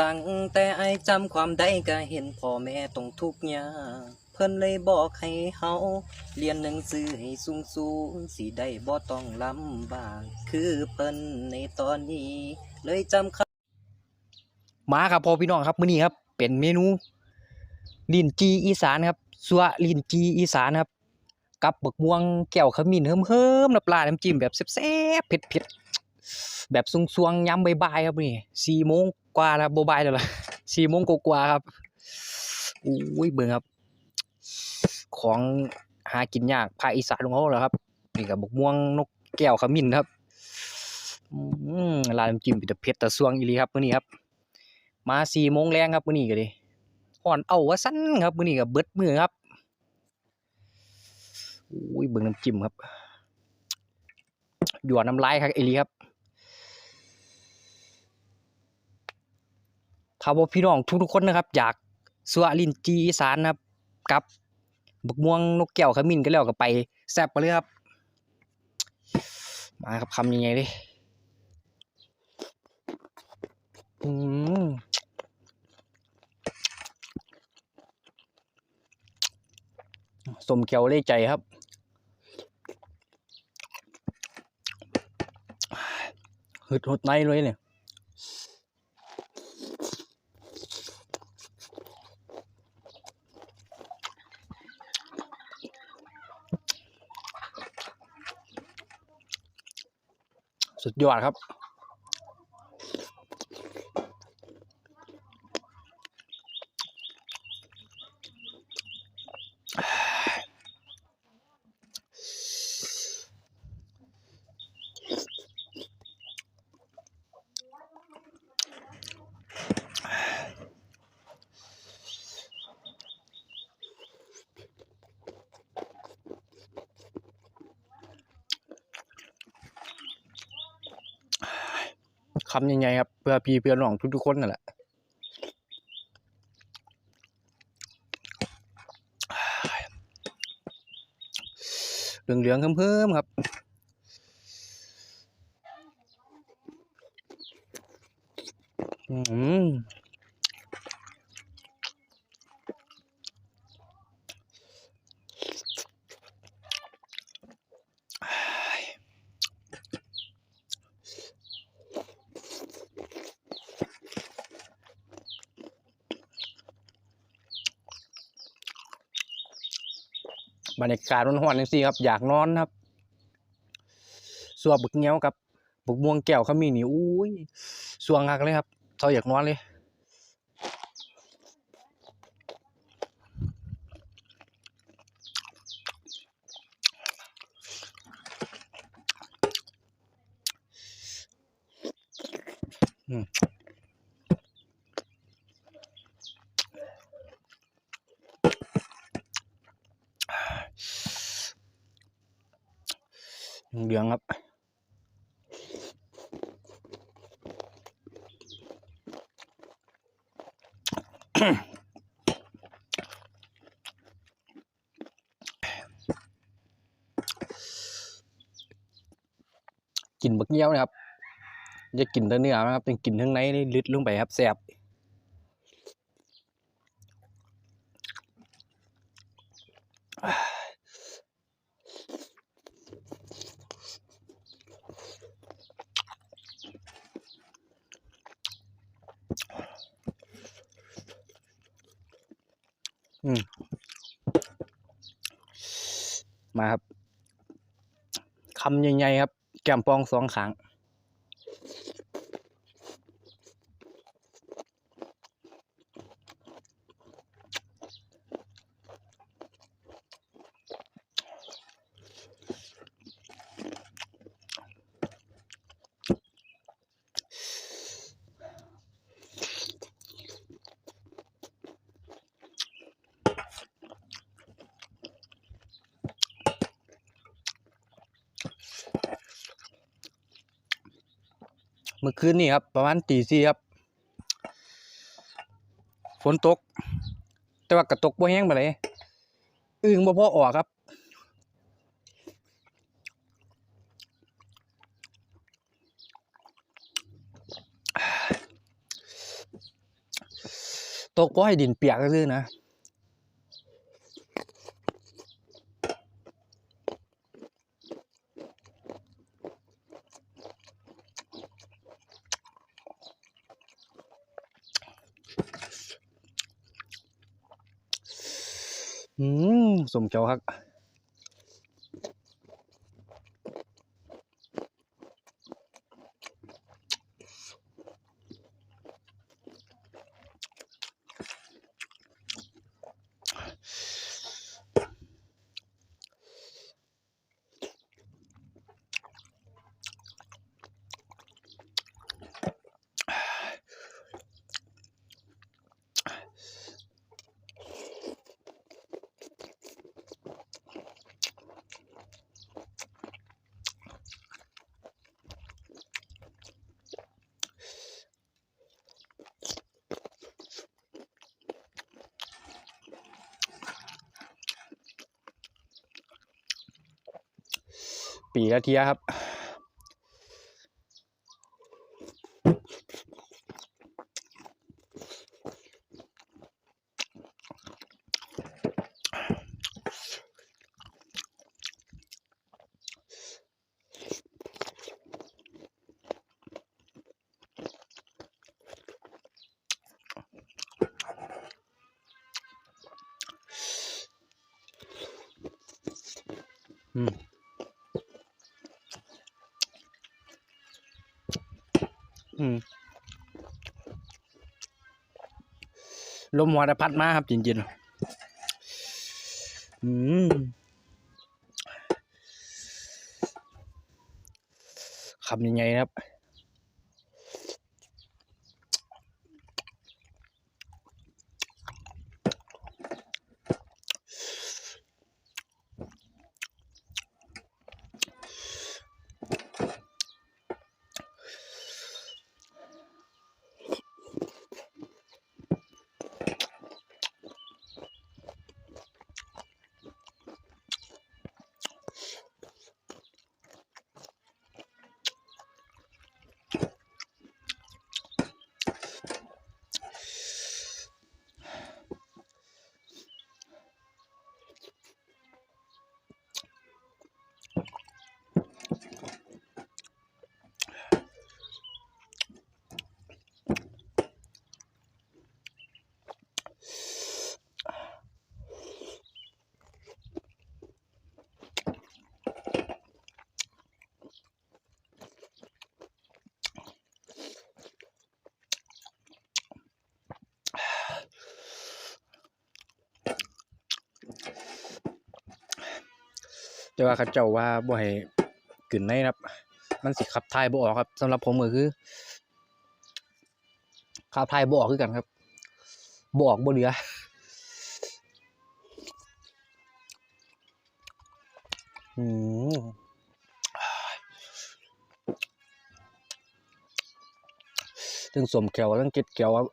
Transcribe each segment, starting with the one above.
ตั้งแต่ไอจำความได้ก็เห็นพ่อแม่ต้องทุกข์ยากเพิ่นเลยบอกให้เฮาเรียนหนังสือให้สูงสูงสิได้บ่ต้องลำบากคือเพิ่นในตอนนี้ เลยจำคำ มาครับพ่อพี่น้องครับมื้อนี้ครับ เป็นเมนูลิ้นจีอีสานครับสัวลิ้นจีอีสานครับ กับบักม่วงแก้วขมิ้นเฮิมๆน้ำปลาน้ำจิ้มแบบแซ่บๆเผ็ดๆแบบซุงๆยามบ่ายๆครับนี้สี่โมงกว่าแล้วบ่บ่ายแล้วล่ะสี่โมงกว่าครับอุ้ยเบิ่งครับ ของหากินยากภาคอีสานของเราเหรอครับนี่ก็บักม่วงนกแก้วขมิ้นครับอืมร้านน้ำจิ้มเป็นแต่เผ็ดแต่สวงอีหลีครับมื้อนี้ครับ มาสี่โมงแรงครับมื้อนี้ก็ดิห่อนเอาว่าสั้นครับมื้อนี้ก็เบิดมือครับอุ้ยเบิ่งน้ำจิ้มครับหยวนน้ำลายครับเอหลีครับถ้าว่าพี่น้องทุกๆคนนะครับ อยากสัวลินจีอีสานนะครับกับบักม่วงนกแก้วขมิ้นก็แล้วก็ไปแซ่บไปเลยครับ มาครับคำยังไงดิอืม สมเกียวเล่ใจครับ หึดหดในเลยเนี่ยสุดยอดครับ คำยังไงครับ เพื่อพี่เพื่อน้องทุกๆคนนั่นแหละเหลืองเหลืองๆเพิ่มๆครับอืม บรรยากาศร้อนๆจังซี่ครับ อยากนอนครับสัวบึกเงี้ยวกับบึกม่วงแก้วเขามีนี่อุ้ยสวงหักเลยครับเท่าอยากนอนเลยอืม เหลืองครับกินบักเงี้ยวนะครับอย่ากินแต่เนื้อนะครับต้องกินทั้งในนี่ลึดลงไปครับแซ่บ มาครับคำใหญ่ๆครับ แก้มปองสองขาง มื่อคืนนี่ครับ ประมาณตีสี่ครับ ฝนตก แต่ว่ากระตกบ่แห้งปานใดอึ่งบ่พอออกครับ ตกบ่ให้ดินเปียกซื่อนะ อืม สมเจ้าครับ ปีละเทียครับอืม อืม ลมหัวตะพัดมาครับ จริงๆอืมคำยังไงครับ แต่ว่าเขาเจ้าว่าบ่ให้กลืนในครับ มันสิขับถ่ายบ่ออกครับสำหรับผมก็คือขับถ่ายบ่ออกคือกันครับบ่ออกบ่เหลืออืมทั้งสมแก้วทั้งเก็ดแก้วครับ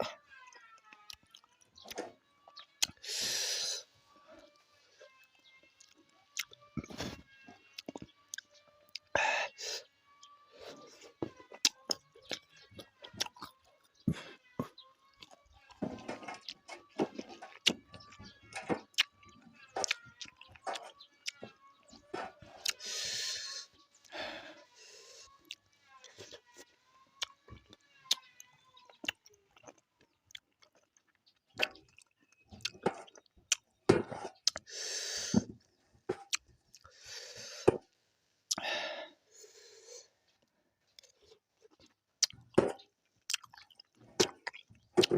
มา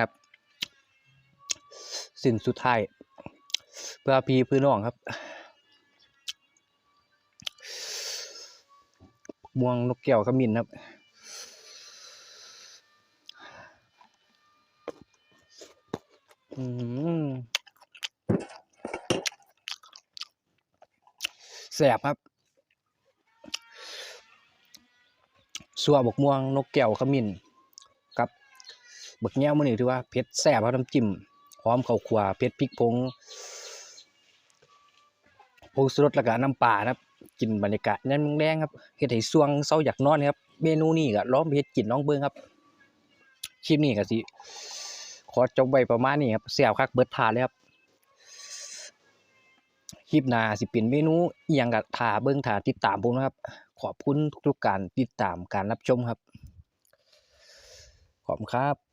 ครับ สินสุดท้าย เพื่อพีพื่อน้องครับ ม่วงนกแก้วขมิ้นครับ อืมแสบครับ สัวบกม่วงนกแก้วขมิ้นกับบักแง้วมันนี่ถือว่าเผ็ดแสบครับน้ำจิ้มหอมข้าวคั่เผ็ดพริกพงพงสรดละกะน้ำปลาครับกินบรรยากาศนั่นแรงครับเฮ็ดให้สวงเศร้าอยากนอนครับ เมนูนี้ก็ร้องเผ็ดกินน้องเบิ้งครับคลิปนี้ก็สิ ขอจบไว้ประมาณนี้ครับแซ่บคักเบิดทานเลยครับคลิปหน้าสิเป็นเมนูอีหยังก็ท่าเบิ่งทาติดตามผมนะครับ ขอบคุณทุกๆการติดตามการรับชมครับ ขอบคุณครับ